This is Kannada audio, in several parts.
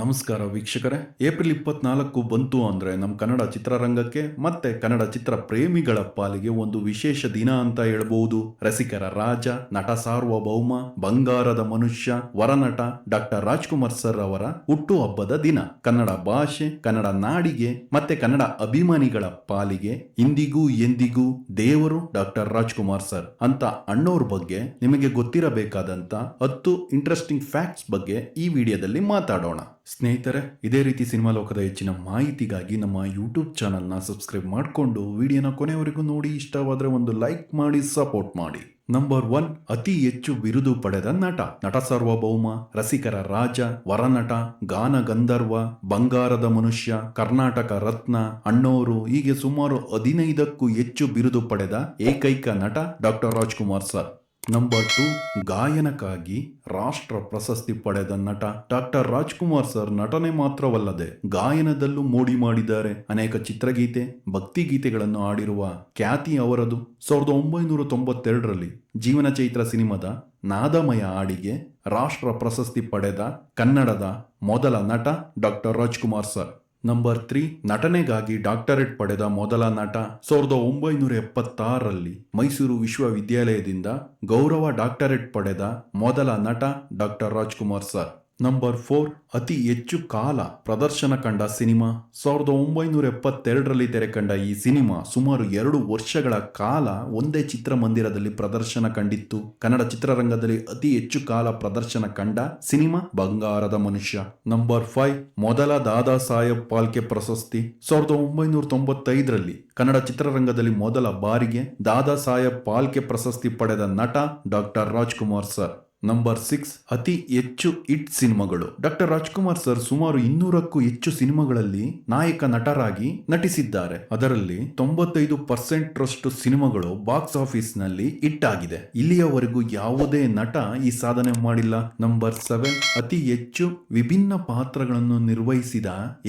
ನಮಸ್ಕಾರ ವೀಕ್ಷಕರೇ. ಏಪ್ರಿಲ್ ಇಪ್ಪತ್ನಾಲ್ಕು ಬಂತು ಅಂದರೆ ನಮ್ಮ ಕನ್ನಡ ಚಿತ್ರರಂಗಕ್ಕೆ ಮತ್ತೆ ಕನ್ನಡ ಚಿತ್ರ ಪ್ರೇಮಿಗಳ ಪಾಲಿಗೆ ಒಂದು ವಿಶೇಷ ದಿನ ಅಂತ ಹೇಳಬಹುದು ರಸಿಕರ ರಾಜ, ನಟ ಸಾರ್ವಭೌಮ, ಬಂಗಾರದ ಮನುಷ್ಯ, ವರನಟ ಡಾಕ್ಟರ್ ರಾಜ್ಕುಮಾರ್ ಸರ್ ಅವರ ಹುಟ್ಟುಹಬ್ಬದ ದಿನ. ಕನ್ನಡ ಭಾಷೆ, ಕನ್ನಡ ನಾಡಿಗೆ ಮತ್ತೆ ಕನ್ನಡ ಅಭಿಮಾನಿಗಳ ಪಾಲಿಗೆ ಇಂದಿಗೂ ಎಂದಿಗೂ ದೇವರು ಡಾಕ್ಟರ್ ರಾಜ್ಕುಮಾರ್ ಸರ್ ಅಂತ ಅಣ್ಣವ್ರ ಬಗ್ಗೆ ನಿಮಗೆ ಗೊತ್ತಿರಬೇಕಾದಂತ ಹತ್ತು ಇಂಟ್ರೆಸ್ಟಿಂಗ್ ಫ್ಯಾಕ್ಟ್ಸ್ ಬಗ್ಗೆ ಈ ವಿಡಿಯೋದಲ್ಲಿ ಮಾತಾಡೋಣ. ಸ್ನೇಹಿತರೆ, ಇದೇ ರೀತಿ ಸಿನಿಮಾ ಲೋಕದ ಹೆಚ್ಚಿನ ಮಾಹಿತಿಗಾಗಿ ನಮ್ಮ ಯೂಟ್ಯೂಬ್ ಚಾನಲ್ನ ಸಬ್ಸ್ಕ್ರೈಬ್ ಮಾಡಿಕೊಂಡು ವಿಡಿಯೋನ ಕೊನೆವರೆಗೂ ನೋಡಿ. ಇಷ್ಟವಾದರೆ ಒಂದು ಲೈಕ್ ಮಾಡಿ ಸಪೋರ್ಟ್ ಮಾಡಿ. ನಂಬರ್ ಒನ್ ಅತಿ ಹೆಚ್ಚು ಬಿರುದು ಪಡೆದ ನಟ. ನಟ ಸಾರ್ವಭೌಮ ರಸಿಕರ ರಾಜ, ವರನಟ, ಗಾನ ಗಂಧರ್ವ, ಬಂಗಾರದ ಮನುಷ್ಯ, ಕರ್ನಾಟಕ ರತ್ನ, ಅಣ್ಣೋರು, ಹೀಗೆ ಸುಮಾರು ಹದಿನೈದಕ್ಕೂ ಹೆಚ್ಚು ಬಿರುದು ಪಡೆದ ಏಕೈಕ ನಟ doctor Rajkumar sir. Number two ಗಾಯನಕ್ಕಾಗಿ ರಾಷ್ಟ್ರ ಪ್ರಶಸ್ತಿ ಪಡೆದ ನಟ ಡಾಕ್ಟರ್ ರಾಜ್ಕುಮಾರ್ ಸರ್ ನಟನೆ ಮಾತ್ರವಲ್ಲದೆ ಗಾಯನದಲ್ಲೂ ಮೋಡಿ ಮಾಡಿದ್ದಾರೆ. ಅನೇಕ ಚಿತ್ರಗೀತೆ ಭಕ್ತಿ ಗೀತೆಗಳನ್ನು ಆಡಿರುವ ಖ್ಯಾತಿ ಅವರದು. ಸಾವಿರದ ಒಂಬೈನೂರ ತೊಂಬತ್ತೆರಡರಲ್ಲಿ ಜೀವನ ಚೈತ್ರ ಸಿನಿಮಾದ ನಾದಮಯ ಹಾಡಿಗೆ ರಾಷ್ಟ್ರ ಪ್ರಶಸ್ತಿ ಪಡೆದ ಕನ್ನಡದ ಮೊದಲ ನಟ doctor Rajkumar sir. Number three ನಟನೆಗಾಗಿ doctorate ಪಡೆದ ಮೊದಲ ನಟ ಸಾವಿರದ ಒಂಬೈನೂರ ಎಪ್ಪತ್ತಾರರಲ್ಲಿ ಮೈಸೂರು ವಿಶ್ವವಿದ್ಯಾಲಯದಿಂದ ಗೌರವ ಡಾಕ್ಟರೇಟ್ ಪಡೆದ ಮೊದಲ ನಟ doctor Rajkumar sir. Number four ಅತಿ ಹೆಚ್ಚು ಕಾಲ ಪ್ರದರ್ಶನ ಕಂಡ ಸಿನಿಮಾ. ಸಾವಿರದ ಒಂಬೈನೂರ ಎಪ್ಪತ್ತೆರಡರಲ್ಲಿ ತೆರೆ ಕಂಡ ಈ ಸಿನಿಮಾ ಸುಮಾರು ಎರಡು ವರ್ಷಗಳ ಕಾಲ ಒಂದೇ ಚಿತ್ರಮಂದಿರದಲ್ಲಿ ಪ್ರದರ್ಶನ ಕಂಡಿತ್ತು. ಕನ್ನಡ ಚಿತ್ರರಂಗದಲ್ಲಿ ಅತಿ ಹೆಚ್ಚು ಕಾಲ ಪ್ರದರ್ಶನ ಕಂಡ ಸಿನಿಮಾ ಬಂಗಾರದ ಮನುಷ್ಯ. ನಂಬರ್ ಫೈವ್ ಮೊದಲ ದಾದಾ ಸಾಹೇಬ್ ಪಾಲ್ಕೆ ಪ್ರಶಸ್ತಿ. ಸಾವಿರದ ಒಂಬೈನೂರ ತೊಂಬತ್ತೈದರಲ್ಲಿ ಕನ್ನಡ ಚಿತ್ರರಂಗದಲ್ಲಿ ಮೊದಲ ಬಾರಿಗೆ ದಾದಾ ಸಾಹೇಬ್ ಪಾಲ್ಕೆ ಪ್ರಶಸ್ತಿ ಪಡೆದ ನಟ doctor Rajkumar sir. Number six ಅತಿ ಹೆಚ್ಚು ಹಿಟ್ ಸಿನಿಮಾಗಳು. ಡಾಕ್ಟರ್ ರಾಜ್ಕುಮಾರ್ ಸರ್ ಸುಮಾರು ಇನ್ನೂರಕ್ಕೂ ಹೆಚ್ಚು ಸಿನಿಮಾಗಳಲ್ಲಿ ನಾಯಕ ನಟರಾಗಿ ನಟಿಸಿದ್ದಾರೆ. ಅದರಲ್ಲಿ ತೊಂಬತ್ತೈದು ಪರ್ಸೆಂಟ್ ರಷ್ಟು ಸಿನಿಮಾಗಳು ಬಾಕ್ಸ್ ಆಫೀಸ್ನಲ್ಲಿ ಹಿಟ್ ಆಗಿದೆ. ಇಲ್ಲಿಯವರೆಗೂ ಯಾವುದೇ ನಟ ಈ ಸಾಧನೆ ಮಾಡಿಲ್ಲ. ನಂಬರ್ ಸೆವೆನ್ ಅತಿ ಹೆಚ್ಚು ವಿಭಿನ್ನ ಪಾತ್ರಗಳನ್ನು ನಿರ್ವಹಿಸಿದ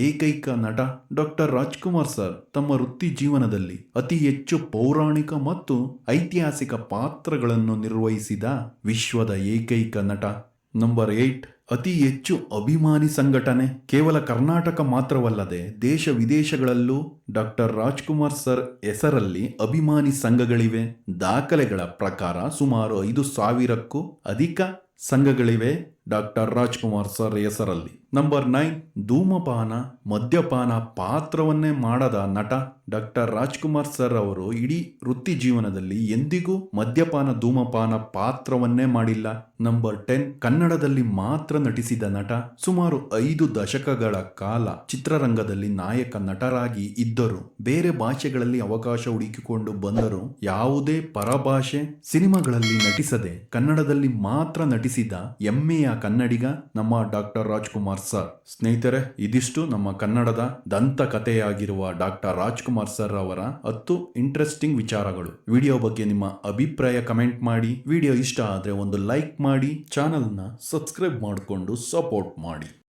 ಏಕೈಕ ನಟ ಡಾಕ್ಟರ್ ರಾಜ್ಕುಮಾರ್ ಸರ್ ತಮ್ಮ ವೃತ್ತಿ ಜೀವನದಲ್ಲಿ ಅತಿ ಹೆಚ್ಚು ಪೌರಾಣಿಕ ಮತ್ತು ಐತಿಹಾಸಿಕ ಪಾತ್ರಗಳನ್ನು ನಿರ್ವಹಿಸಿದ ವಿಶ್ವದ ಏಕೈಕ ನಟ ನಂಬರ್ ಏಟ್ ಅತಿ ಹೆಚ್ಚು ಅಭಿಮಾನಿ ಸಂಘಟನೆ. ಕೇವಲ ಕರ್ನಾಟಕ ಮಾತ್ರವಲ್ಲದೆ ದೇಶ ವಿದೇಶಗಳಲ್ಲೂ ಡಾಕ್ಟರ್ ರಾಜ್ಕುಮಾರ್ ಸರ್ ಹೆಸರಲ್ಲಿ ಅಭಿಮಾನಿ ಸಂಘಗಳಿವೆ. ದಾಖಲೆಗಳ ಪ್ರಕಾರ ಸುಮಾರು ಐದು ಸಾವಿರಕ್ಕೂ ಅಧಿಕ ಸಂಘಗಳಿವೆ. ಡಾಕ್ಟರ್ ರಾಜ್ಕುಮಾರ್ ಸರ್ ಹೆಸರಲ್ಲಿ. ನಂಬರ್ ನೈನ್, ಧೂಮಪಾನ, ಮದ್ಯಪಾನ ಪಾತ್ರವನ್ನೇ ಮಾಡದ ನಟ ಡಾಕ್ಟರ್ ರಾಜ್ಕುಮಾರ್ ಸರ್ ಅವರು ಇಡೀ ವೃತ್ತಿ ಜೀವನದಲ್ಲಿ ಎಂದಿಗೂ ಮದ್ಯಪಾನ, ಧೂಮಪಾನ ಪಾತ್ರವನ್ನೇ ಮಾಡಿಲ್ಲ. ನಂಬರ್ ಟೆನ್, ಕನ್ನಡದಲ್ಲಿ ಮಾತ್ರ ನಟಿಸಿದ ನಟ ಸುಮಾರು ಐದು ದಶಕಗಳ ಕಾಲ ಚಿತ್ರರಂಗದಲ್ಲಿ ನಾಯಕ ನಟರಾಗಿ ಇದ್ದರು. ಬೇರೆ ಭಾಷೆಗಳಲ್ಲಿ ಅವಕಾಶ ಹುಡುಕಿಕೊಂಡು ಬಂದರು ಯಾವುದೇ ಪರಭಾಷೆ ಸಿನಿಮಾಗಳಲ್ಲಿ ನಟಿಸದೆ ಕನ್ನಡದಲ್ಲಿ ಮಾತ್ರ ನಟಿಸಿದ ಹೆಮ್ಮೆಯ ಕನ್ನಡಿಗ ನಮ್ಮ ಡಾಕ್ಟರ್ ರಾಜ್ಕುಮಾರ್ ಸರ್. ಸ್ನೇಹಿತರೆ, ಇದಿಷ್ಟು ನಮ್ಮ ಕನ್ನಡದ ದಂತಕಥೆಯಾಗಿರುವ ಡಾಕ್ಟರ್ ರಾಜ್ಕುಮಾರ್ ಸರ್ ಅವರ ಹತ್ತು ಇಂಟ್ರೆಸ್ಟಿಂಗ್ ವಿಚಾರಗಳು. ವಿಡಿಯೋ ಬಗ್ಗೆ ನಿಮ್ಮ ಅಭಿಪ್ರಾಯ ಕಮೆಂಟ್ ಮಾಡಿ. ವಿಡಿಯೋ ಇಷ್ಟ ಆದರೆ ಒಂದು ಲೈಕ್ ಮಾಡಿ. ಚಾನಲ್ನ ಸಬ್ಸ್ಕ್ರೈಬ್ ಮಾಡಿಕೊಂಡು ಸಪೋರ್ಟ್ ಮಾಡಿ.